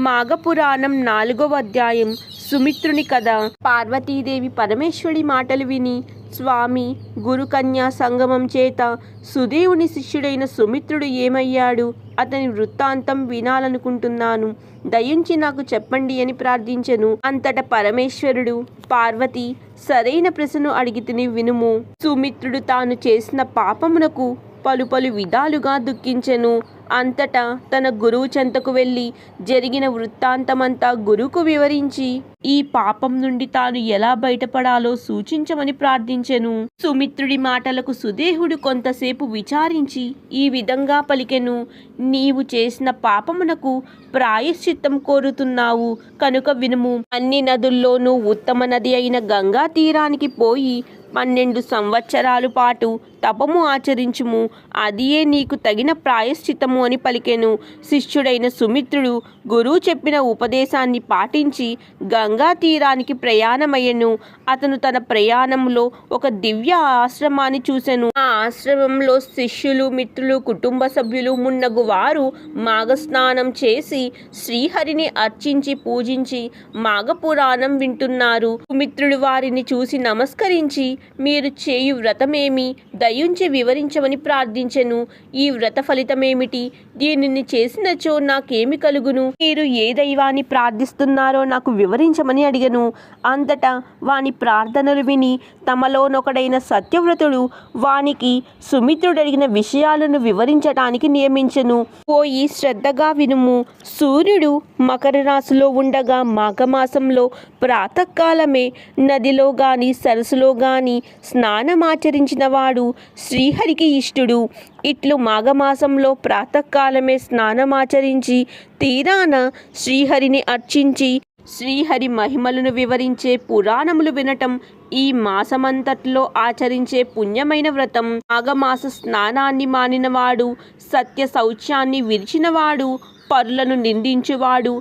మాఘపురాణం నాలుగవ అధ్యాయం. సుమిత్రుని కథ. పార్వతీదేవి పరమేశ్వరి మాటలు విని స్వామి గురుకన్యా సంగమం చేత సుదేవుని శిష్యుడైన సుమిత్రుడు ఏమయ్యాడు? అతని వృత్తాంతం వినాలనుకుంటున్నాను. దయించి నాకు చెప్పండి అని ప్రార్థించెను. అంతట పరమేశ్వరుడు పార్వతి సరైన ప్రశ్నను అడిగితిని వినుము. సుమిత్రుడు తాను చేసిన పాపమునకు పలు పలు విధాలుగా దుఃఖించెను. అంతటా తన గురువు చెంతకు వెళ్ళి జరిగిన వృత్తాంతమంతా గురువుకు వివరించి ఈ పాపం నుండి తాను ఎలా బయటపడాలో సూచించమని ప్రార్థించెను. సుమిత్రుడి మాటలకు సుదేహుడు కొంతసేపు విచారించి ఈ విధంగా పలికెను నీవు చేసిన పాపమునకు ప్రాయశ్చిత్తం కోరుతున్నావు. కనుక వినుము అన్ని నదుల్లోనూ ఉత్తమ నది అయిన గంగా తీరానికి పోయి పన్నెండు సంవత్సరాలు పాటు తపము ఆచరించుము. అదియే నీకు తగిన ప్రాయశ్చితము అని పలికెను. శిష్యుడైన సుమిత్రుడు గురువు చెప్పిన ఉపదేశాన్ని పాటించి గంగా గంగా తీరానికి ప్రయాణమయ్యను. అతను తన ప్రయాణంలో ఒక దివ్య ఆశ్రమాన్ని చూసెను. ఆ ఆశ్రమంలో శిష్యులు మిత్రులు కుటుంబ సభ్యులు మున్నగు వారు మాఘస్నానం చేసి శ్రీహరిని అర్చించి పూజించి మాఘపురాణం వింటున్నారు. మిత్రులు వారిని చూసి నమస్కరించి మీరు చేయు వ్రతమేమి? దయుంచి వివరించమని ప్రార్థించెను. ఈ వ్రత ఫలితమేమిటి? దీనిని చేసినచో నాకేమి కలుగును? మీరు ఏ దైవాన్ని ప్రార్థిస్తున్నారో నాకు వివరించమని అడిగను. అంతటా వాని ప్రార్థనలు విని తమలోనొకడైన సత్యవ్రతుడు వానికి సుమిత్రుడు అడిగిన విషయాలను వివరించటానికి నియమించెను. పోయి శ్రద్ధగా వినుము. సూర్యుడు మకర రాశిలో ఉండగా మాఘమాసంలో ప్రాతకాలమే నదిలో గాని సరస్సులో గాని స్నానమాచరించిన వాడు శ్రీహరికి ఇష్టుడు. ఇట్లు మాఘమాసంలో ప్రాతకాలమే స్నానమాచరించి తీరాన శ్రీహరిని అర్చించి శ్రీహరి మహిమలను వివరించే పురాణములు వినటం ఈ మాసమంతట్లో ఆచరించే పుణ్యమైన వ్రతం మాఘమాస స్నానాన్ని మానినవాడు సత్య శౌచ్యాన్ని విరిచినవాడు పరులను నిందించువాడు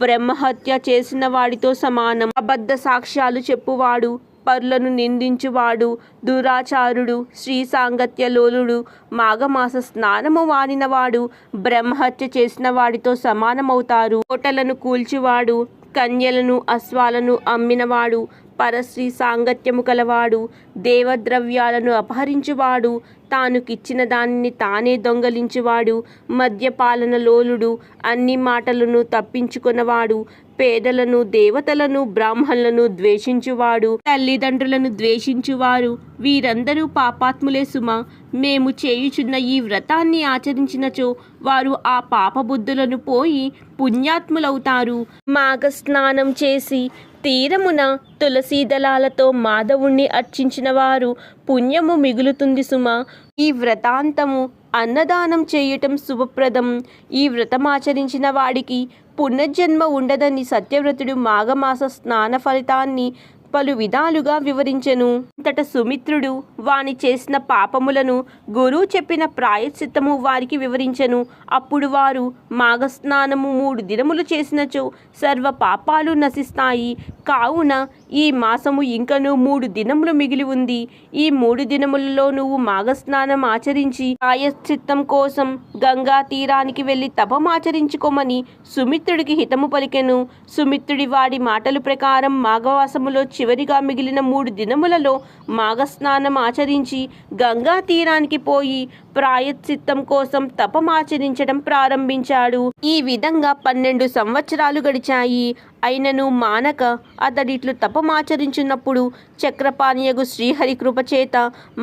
బ్రహ్మహత్య చేసిన వాడితో సమానం అబద్ధ సాక్ష్యాలు చెప్పువాడు పరులను నిందించువాడు దురాచారుడు శ్రీ సాంగత్యలోలుడు మాఘమాస స్నానము వానినవాడు బ్రహ్మహత్య చేసిన వాడితో సమానమవుతారు కోటలను కూల్చివాడు కన్యలను అశ్వాలను అమ్మినవాడు పరశ్రీ సాంగత్యము కలవాడు దేవద్రవ్యాలను అపహరించువాడు తానుకిచ్చిన దానిని తానే దొంగలించువాడు మద్యపాలన లోలుడు అన్ని మాటలను తప్పించుకున్నవాడు పేదలను దేవతలను బ్రాహ్మణులను ద్వేషించువాడు తల్లిదండ్రులను ద్వేషించువారు వీరందరూ పాపాత్ములే సుమ. మేము చేయుచున్న ఈ వ్రతాన్ని ఆచరించినచో వారు ఆ పాపబుద్ధులను పోయి పుణ్యాత్ములవుతారు. మాఘ స్నానం చేసి తీరమున తులసీ దళాలతో మాధవుణ్ణి అర్చించిన వారు పుణ్యము మిగులుతుంది సుమ. ఈ వ్రతాంతము అన్నదానం చేయటం శుభప్రదం. ఈ వ్రతమాచరించిన వాడికి పునర్జన్మ ఉండదని సత్యవ్రతుడు మాఘమాస స్నాన ఫలితాన్ని పలు విధాలుగా వివరించెను. అంతట సుమిత్రుడు వాని చేసిన పాపములను గురువు చెప్పిన ప్రాయశ్చిత్తము వారికి వివరించెను. అప్పుడు వారు మాఘస్నానము మూడు దినములు చేసినచో సర్వ పాపాలు నశిస్తాయి. కావున ఈ మాసము ఇంకను మూడు దినములు మిగిలి ఉంది. ఈ మూడు దినములలో నువ్వు మాఘస్నానం ఆచరించి ప్రాయశ్చిత్తం కోసం గంగా తీరానికి వెళ్ళి తపమాచరించుకోమని సుమిత్రుడికి హితము పలికెను. సుమిత్రుడి వాడి మాటల ప్రకారం మాఘవాసములో చివరిగా మిగిలిన మూడు దినములలో మాఘస్నానం ఆచరించి గంగా తీరానికి పోయి ప్రాయశ్చిత్తం కోసం తపమాచరించడం ప్రారంభించాడు. ఈ విధంగా పన్నెండు సంవత్సరాలు గడిచాయి. అయినను మానక అతడిట్లు తపమాచరించినప్పుడు చక్రపాణియగు శ్రీహరి కృపచేత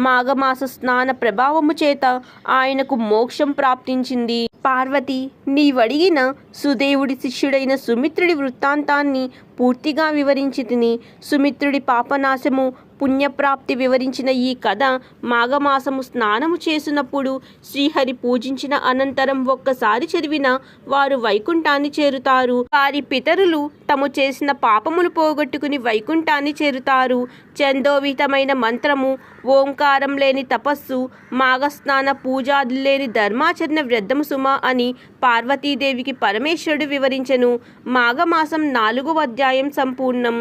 మాఘమాస స్నాన ప్రభావము చేత ఆయనకు మోక్షం ప్రాప్తించింది. పార్వతి నీవడిగిన సుదేవుడి శిష్యుడైన సుమిత్రుడి వృత్తాంతాన్ని పూర్తిగా వివరించి తిని సుమిత్రుడి పాపనాశము పుణ్యప్రాప్తి వివరించిన ఈ కథ మాఘమాసము స్నానము చేసినప్పుడు శ్రీహరి పూజించిన అనంతరం ఒక్కసారి చదివిన వారు వైకుంఠాన్ని చేరుతారు. వారి పితరులు తము చేసిన పాపమును పోగొట్టుకుని వైకుంఠాన్ని చేరుతారు. చందోవితమైన మంత్రము ఓంకారం లేని తపస్సు మాఘస్నాన పూజాది లేని ధర్మాచరణ వ్యర్థము సుమ అని పార్వతీదేవికి పరమేశ్వరుడు వివరించెను. మాఘమాసం నాలుగవ అధ్యాయం సంపూర్ణం.